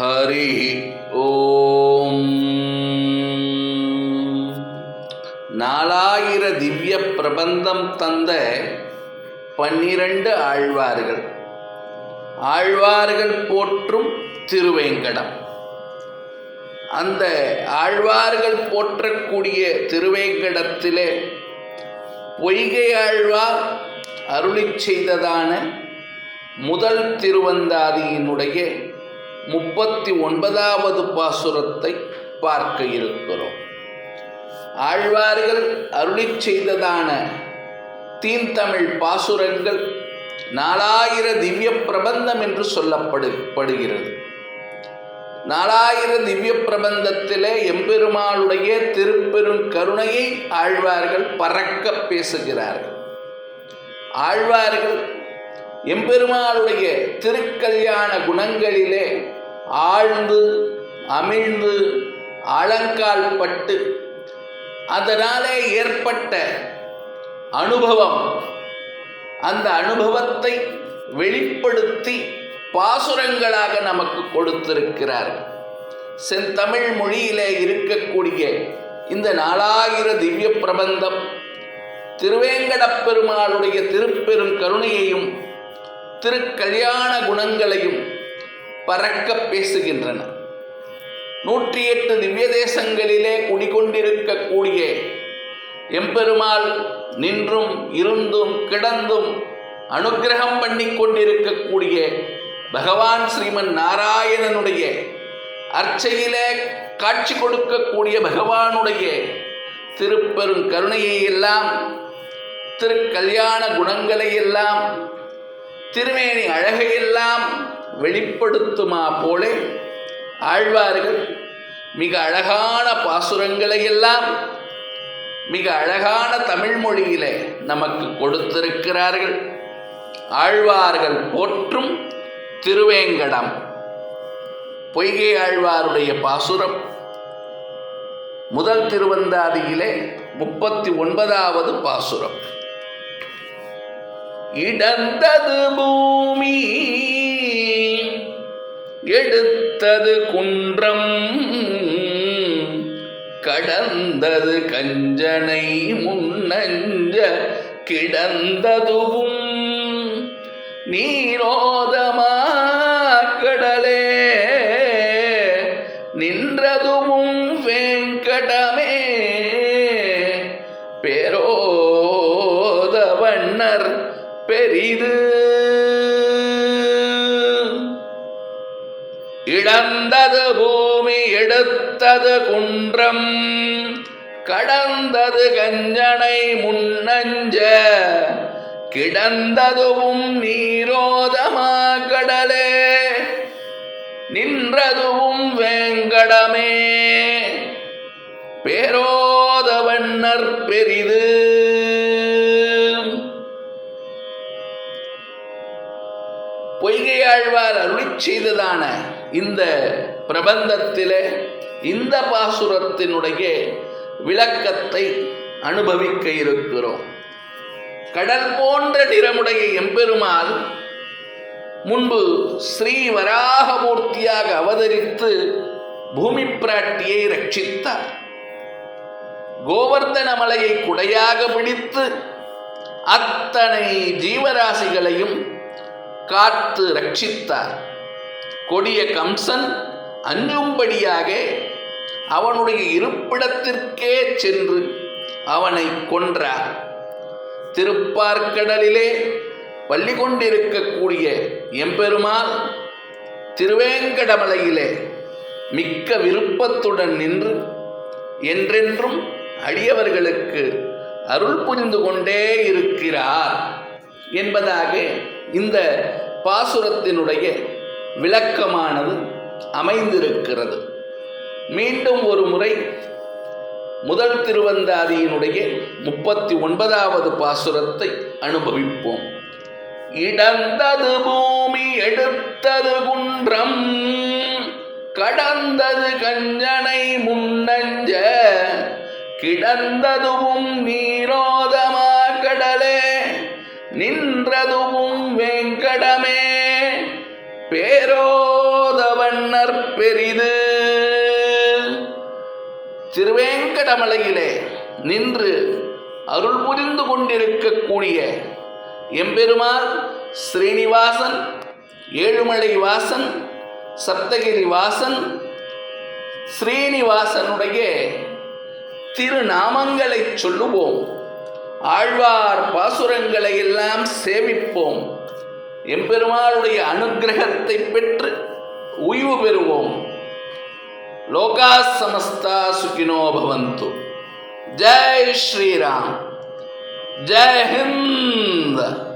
ஹரி ஓம் நாலாயிர திவ்ய பிரபந்தம் தந்த பன்னிரண்டு ஆழ்வார்கள். ஆழ்வார்கள் போற்றும் திருவேங்கடம். அந்த ஆழ்வார்கள் போற்றக்கூடிய திருவேங்கடத்திலே பொய்கை ஆழ்வார் அருளிச் செய்ததான முதல் திருவந்தாதியினுடைய முப்பத்தி ஒன்பதாவது பாசுரத்தை பார்க்க இருக்கிறோம். ஆழ்வார்கள் அருளிச் செய்ததான தீன்தமிழ் பாசுரங்கள் நாலாயிர திவ்ய பிரபந்தம் என்று சொல்லப்படு படுகிறது. நாலாயிர திவ்ய பிரபந்தத்திலே எம்பெருமாளுடைய திருப்பெரும் கருணையை ஆழ்வார்கள் பறக்க பேசுகிறார்கள். ஆழ்வார்கள் எம்பெருமாளுடைய திருக்கல்யாண குணங்களிலே ஆழ்ந்து அமிழ்ந்து ஆழங்கால் பட்டு அதனாலே ஏற்பட்ட அனுபவம். அந்த அனுபவத்தை வெளிப்படுத்தி பாசுரங்களாக நமக்கு கொடுத்திருக்கிறார். செந்தமிழ் மொழியிலே இருக்கக்கூடிய இந்த நாலாயிர திவ்ய பிரபந்தம் திருவேங்கடப் பெருமாளுடைய திருப்பெரும் கருணையையும் திருக்கல்யாண குணங்களையும் பறக்க பேசுகின்றன. நூற்றி எட்டு திவ்ய தேசங்களிலே குடிகொண்டிருக்கக்கூடிய எம்பெருமாள் நின்றும் இருந்தும் கிடந்தும் அனுக்கிரகம் பண்ணி கொண்டிருக்கக்கூடிய பகவான் ஸ்ரீமன் நாராயணனுடைய அர்ச்சையிலே காட்சி கொடுக்கக்கூடிய பகவானுடைய திருப்பெரும் கருணையை எல்லாம் திருக்கல்யாண குணங்களை எல்லாம் திருமேனி அழகையெல்லாம் வெளிப்படுத்துமா போலே? ஆழ்வார்கள் மிக அழகான பாசுரங்களை எல்லாம் மிக அழகான தமிழ் மொழியிலே நமக்கு கொடுத்திருக்கிறார்கள். ஆழ்வார்கள் போற்றும் திருவேங்கடம் பொய்கை ஆழ்வாருடைய பாசுரம். முதல் திருவந்தாதியிலே முப்பத்தி ஒன்பதாவது பாசுரம். இடந்தது பூமி எடுத்தது குன்றம் கடந்தது கஞ்சனை முன்னஞ்ச கிடந்ததுவும் நீரோதமா கடலே நின்றதுவும் வேங்கடமே பேரோத வண்ணர் பெரிது. இழந்தது பூமி எடுத்தது குன்றம் கடந்தது கஞ்சனை முன்னஞ்ச கிடந்ததுவும் நீரோதமா கடலே நின்றதுவும் வேங்கடமே. பேரோதவண்ணர் பெரிது. பொய்கையாழ்வார் அருளி செய்ததான இந்த பிரபந்தத்திலே இந்த பாசுரத்தினுடைய விளக்கத்தை அனுபவிக்க இருக்கிறோம். கடல் போன்ற நிறமுடைய எம்பெருமாள் முன்பு ஸ்ரீ வராகமூர்த்தியாக அவதரித்து பூமி பிராட்டியை ரட்சித்தார். கோவர்தன மலையை குடையாக பிடித்து அத்தனை ஜீவராசிகளையும் காத்து ரட்சித்தார். கொடிய கம்சன் அஞ்சும்படியாக அவனுடைய இருப்பிடத்திற்கே சென்று அவனை கொன்றார். திருப்பார்க்கடலிலே பள்ளி கொண்டிருக்கக்கூடிய எம்பெருமாள் திருவேங்கடமலையிலே மிக்க விருப்பத்துடன் நின்று என்றென்றும் அடியவர்களுக்கு அருள் புரிந்து கொண்டே இருக்கிறார் என்பதாக இந்த பாசுரத்தினுடைய விளக்கமானது அமைந்திருக்கிறது. மீண்டும் ஒரு முறை முதல் திருவந்தாதியினுடைய முப்பத்தி ஒன்பதாவது பாசுரத்தை அனுபவிப்போம். இடந்தது பூமி எடுத்தது குன்றம் கடந்தது கஞ்சனை முன்னஞ்ச கிடந்ததுவும் நீரோ பேரோதவண்ணர் பெரிது. திருவேங்கடமலையிலே நின்று அருள் புரிந்து கொண்டிருக்கக்கூடிய எம்பெருமாள் ஸ்ரீனிவாசன் ஏழுமலை வாசன் சப்தகிரி வாசன் ஸ்ரீனிவாசனுடைய திருநாமங்களை சொல்லுவோம். ஆழ்வார் பாசுரங்களை எல்லாம் சேவிப்போம் எம்பெருமாளுடைய அனுகிரகத்தை பெற்று உய்வு பெறுவோம். லோகா சமஸ்தா சுகினோ பவந்து. ஜெய் ஸ்ரீராம். ஜெய் ஹிந்த்.